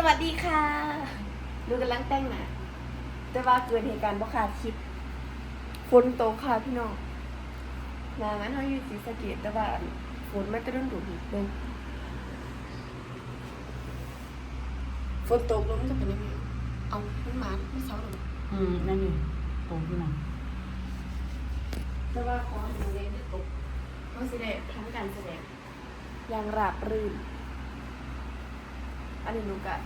สวัสดีค่ะหนูกำลังแต่งหน้าแต่ว่าเกิดเหตุการณ์บ่คาดคิดฝนตกค่ะพี่น้องหนางั้นเขาอยู่ศรีสะเกดแต่ว่าฝนไม่กระดุนดุเบิ่งฝนตกลมจะเป็นยังไงเอามันมาไม่เช้าหรอกอืมนั่นอยู่ตรงที่นั่นแต่ว่าขอให้หนูเรียนได้ตกเขาสิได้ทำการแสดงอย่างราบรื่น อันนี้หนูกะ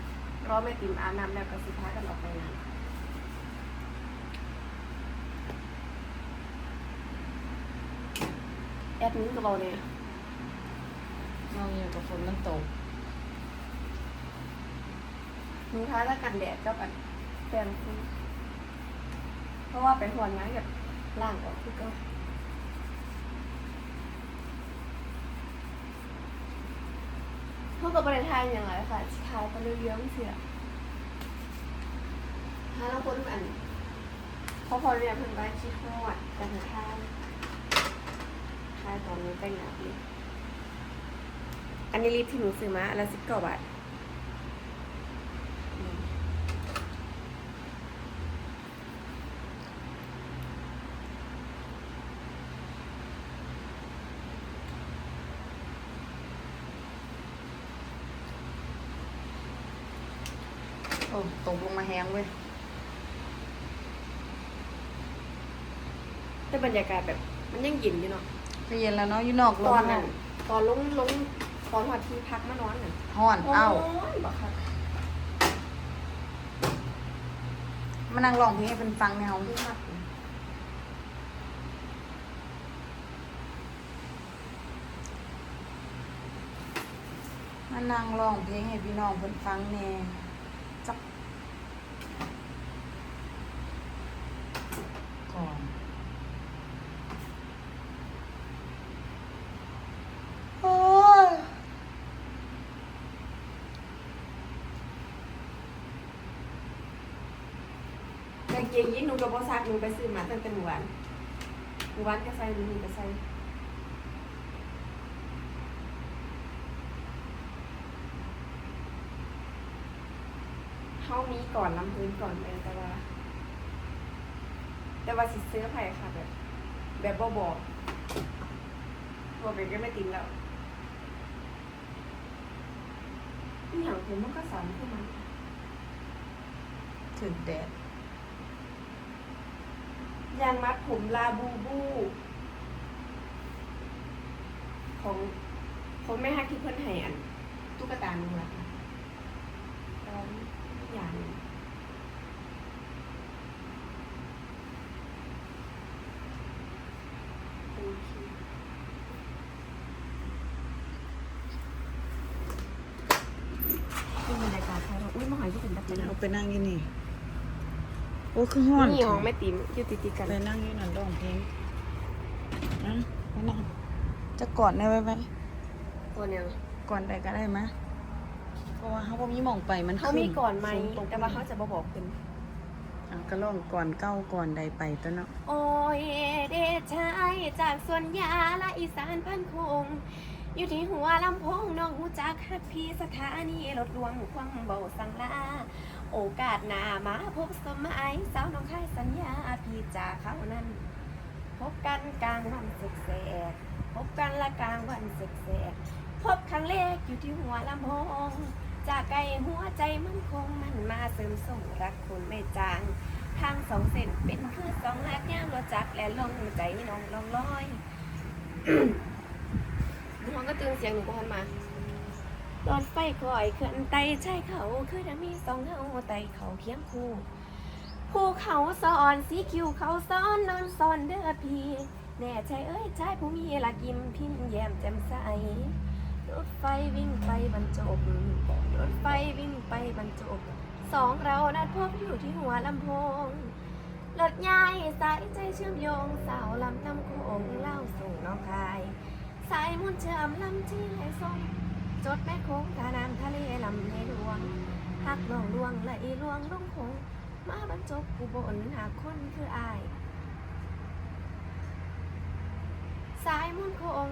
รอแม่ติ๋มอาบน้ำแล้วก็สิพากันออกไปงานแอดมินกับเราเนี่ยเราอยู่กับฝนมันตกหนูท้าแล้วกันแดดกับอันแฟนคุณเพราะว่าไปหวนงานกับล่างออกคือเก็ เท่ากับประเทศไทยอย่างไรค่ะทายไปเรื่อยๆเสียถ้าเราคนอันพอพอเนี่ยเพิ่นไปคิดฮอดกันทายทายตอนนี้แต่งหน้าดีอันนี้รีบที่หนูซื้อมาอันละสิบเก้าบาท โอ้ตกลงมาแห้งเว้ยแต่บรรยากาศแบบมันยังเย็นอยู่เนาะก็เย็นแล้วเนาะอยู่นอกลตมอนนั่นั้นนตอนลงลงตอนหัดที่พักมานอนน่ะห้อนเอ้าโยบอกค่ะมานั่งร้องเพลงให้เป็นฟังแนวที่พักมานั่งร้องเพลงให้พี่น้องเพิ่นฟังแน่จักก่อนโอ้ย กาง เกงยีนหนูกับบอซักหนูไปซื้อมาตั้งแต่เมื่อวานเมื่อวานก็ใส่หนูก็ใส่เฮามีก่อนลำพื้นก่อนเลยแต่ว่า แต่ว่าสิซื้อไผ่ค่ะแบบ แบบบ่บอกบอกไปก็ไม่ติงแล้วอหย่างผมมันก็สอนขึ้นมาถึงแดด ยางมัดผมลาบูบู ของของแม่ฮักที่เพื่อนให้อันตุ๊กตาหนึ่งละค่ะแล้วอย่างหนึ่งโอเคที่บรรยากาศไทยเราอุ้ยมาหอยที่ถึงแบบนี้นะเอาไปนั่งอยู่นี่ โอ้คือห้อนนี่ของแม่ติ๋มอยู่ติดๆกันไปนั่งอยู่นั่นร้องเพลงนะไปนั่งจะกอดได้ไหมไหมตัวเนี้ยก่อนใดก็ได้ไหมเพราะว่าเขาบ่มีหมองไปมันเขามีก่อนไหมฝตกแต่ว่าเขาจะบอบอกเป็นอะก็ร้องก่อนเก้าก่อนใดไปตัวเนาะโอ้ยเดชายจากสวนยาละอีสานพันคง อยู่ที่หัวลำโพงน้องหูจักฮักพี่สถานีรถรวมความเบาสังลา โอกาสหน้ามาพบสมัยสาวน้องค่ายสัญญาพี่จากเขานั้น พบกันกลางวันศึกแสกพบกันละกลางวันศึกแสกพบครั้งแรกอยู่ที่หัวลำโพงจากไกลหัวใจมันคงมันมาเสริมส่งรักคุณไม่จาง ทางสองเส้นเป็นคือสองลักย่ามรถจักและลงใจน้องลองลอยน้องก็ตื่นเสียงหนูก็พันมา รถไฟคอยขึ้นไต่ใช่เขาคือจะมีสองเงาไต่เขาเคียงคู่ภูเขาสอนสีคิวเขาซ้อนนอนซ้อนเด้อพี่แน่ใจเอ้ยชายผู้มีหลักยิ้มพินแย้มแจ่มใสรถไฟวิ่งไปบรรจบรถไฟวิ่งไปบรรจบสองเรานัดพบอยู่ที่หัวลำโพงรถยายสายใจเชื่อมโยงสาวลำน้ำโขงเล่าสู่น้องคาย สายมุ่นเชื่อมลำที่ไหลส่ง จดแม่โค้งกาน้ำทะเลลำในหลวงหักหนองลวงและอีลวงลุ่งคง มาบรรจบกูบนหาคนคืออายสายมุ่นคง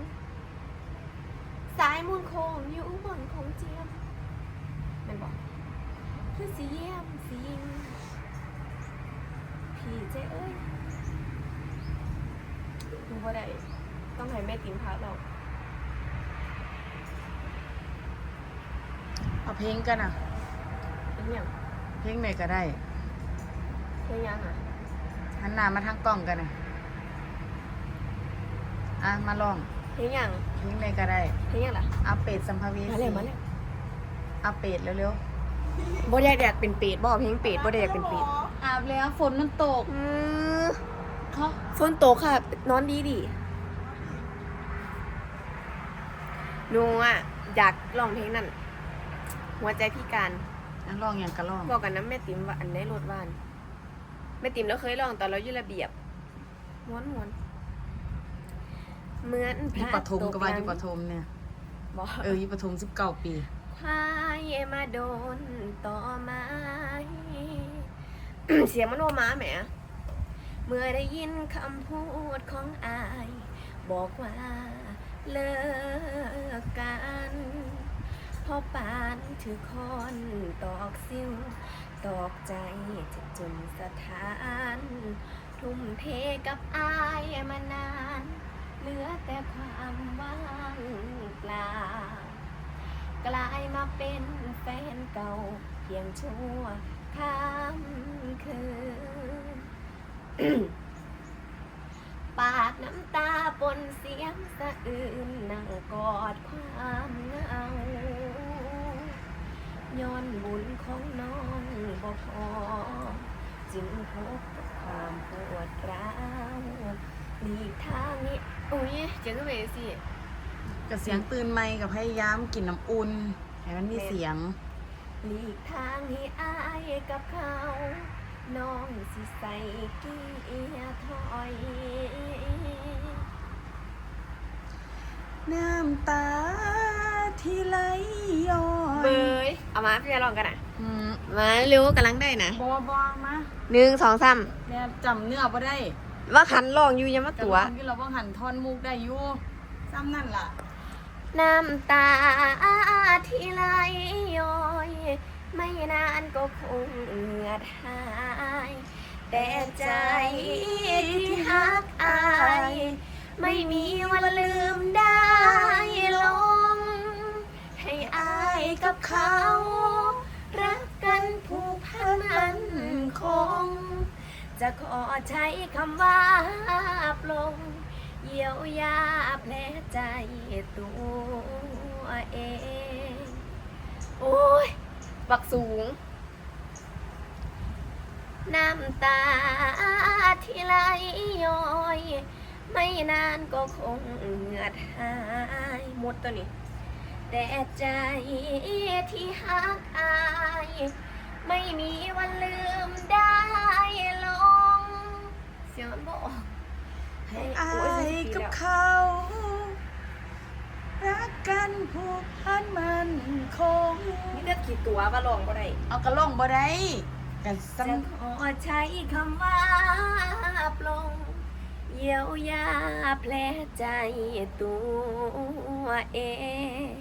สายมุ่นคงอยู่บนคงเจียมมันบอกคือสีเยี่ยมสียิงพี่เจ้เอ้ยดูบ่ได้ต้องให้แม่ติมพักเรา เอาเพลงกันอะ เป็นหยังเพลงไหนก็ได้เป็นหยังอะหันหน้ามาทางกล้องกันอะอะมาลองเป็นหยังเพลงไหนก็ได้เป็นหยังล่ะอาเป็ดสัมภเวมาสีเลยมาเลยอาเป็ดเร็วบ่ได้อยากเป็นเป็ดบ่เพลงเป็ดบ่ได้อยากเป็นเป็ดๆอาบแล้วฝนมันตกอือเขาฝนตกค่ะ นอนดีดิหนูอะอยากร้องเพลงนั่น หัวใจพิการนักร้องอย่างกระร้องบอกกันนะแม่ติ๋มว่าอันได้รถว่านแม่ติ๋มเราเคยลองตอนเราอยู่ระเบียบม้วนม้วนเหมือนพอยู่ระปฐมก็ว่าอยู่ปตกฐมเนี่ยบอกเอออยู่ปฐมสิบเก้าปีควายมาโดนต่อไม้เสียงมันโอมาแหมเมื่อได้ยินคำพูดของอาย บอกว่าเลิก ถือคอนตอกซิวตอกใจจ็บจนสถาน ทุ่มเทกับอายมานาน เหลือแต่ความว่างเปล่ากลายมาเป็นแฟนเก่า เพียงชั่วข้ามคืนปากน้ำตาปนเสียงสะอื้นนั่งกอดความเหงา ย้อนบุญของน้องบ่พอ จึงพบกับความปวดร้าวหลีกทางนี้อุ้ยเจังก็ไปสิกับเสียงตื่นไม่กับพยายามกินน้ำอุ่นให้มันมีเสียงหลีกทางให้อายกับเขา น้องสิใส่เกียร์ถอย น้ำตาที่ไหลย้อย เบย เอามาพี่จะลองกันอะอืมมาเร็วกำลังได้นะบอบอมาหนึ่งสองสามแม่จำเนื้อบ่ได้ว่าขันลองอยู่อยังมาแต่ตัวว่าที่เราบ่หันทอนมุกได้อยู่ซ้ำนั่นล่ะ น้ำตาที่ไหลย้อยไม่นานก็คงเหือดหาย แต่ใจที่ฮักอาย ไม่มีวันลืมได้ คำว่าปลง เยียวยาแผลใจตัวเอง โอ้ย บักสูง น้ำตาที่ไหลย้อย ไม่นานก็คงเหงือดหายหมดตัวนี้แต่ใจที่ฮักอาย ไม่มีวันลืมได้ สียงมันบออกให้อายกับเขา รักกันผูกพันมันคงนี่เลือกขีดตัวว่าลองก็ได้เอากระล่องบ่ได้กันซ้จะขอใช้คำว่าปลงเยียวยาแผลใจตัวเอง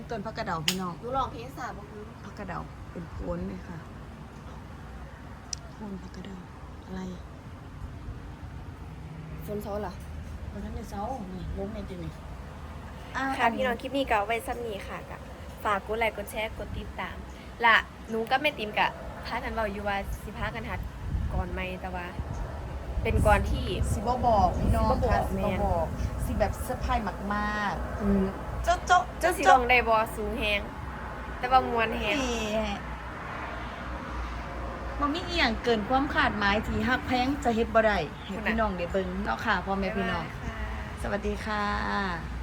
ำต้นพักกระเดาพี่น้องหนูลองเพลงสาบบอกหนูพักกระเดาเป็นโพนเลยค่ะโพนพักกระเดา อะไรฝนซ้อนเหรอวันนั้นในเสานี่ล้มในจีนี่ค่ะพี่น้องคลิปนี้ก็เอาไว้ซ้ำนี้ค่ะกะฝากกดไลค์กดแชร์กดติดตามละหนูก็ไม่ติมกะพากันเบาอยู่ว่าสิพากันหัดก่อนไหมแต่ว่า เป็นก่อนที่ สิบบอกพี่น้องสิบ่บอกค่ะสิแม่บนบอกสิแบบเซอร์ไพรส์มากอืมๆเจ้าเจ้าเจ้าสิลองได้บอสูงแฮงแต่ว่ามวนแฮง มันมีอีหยังเกินความคาดหมายที่ฮักแพงจะเฮ็ดบ่ได้ให้พี่น้องได้เบิ่งเนาะค่ะพ่อแม่พี่น้องบ๊ายบายค่ะสวัสดีค่ะ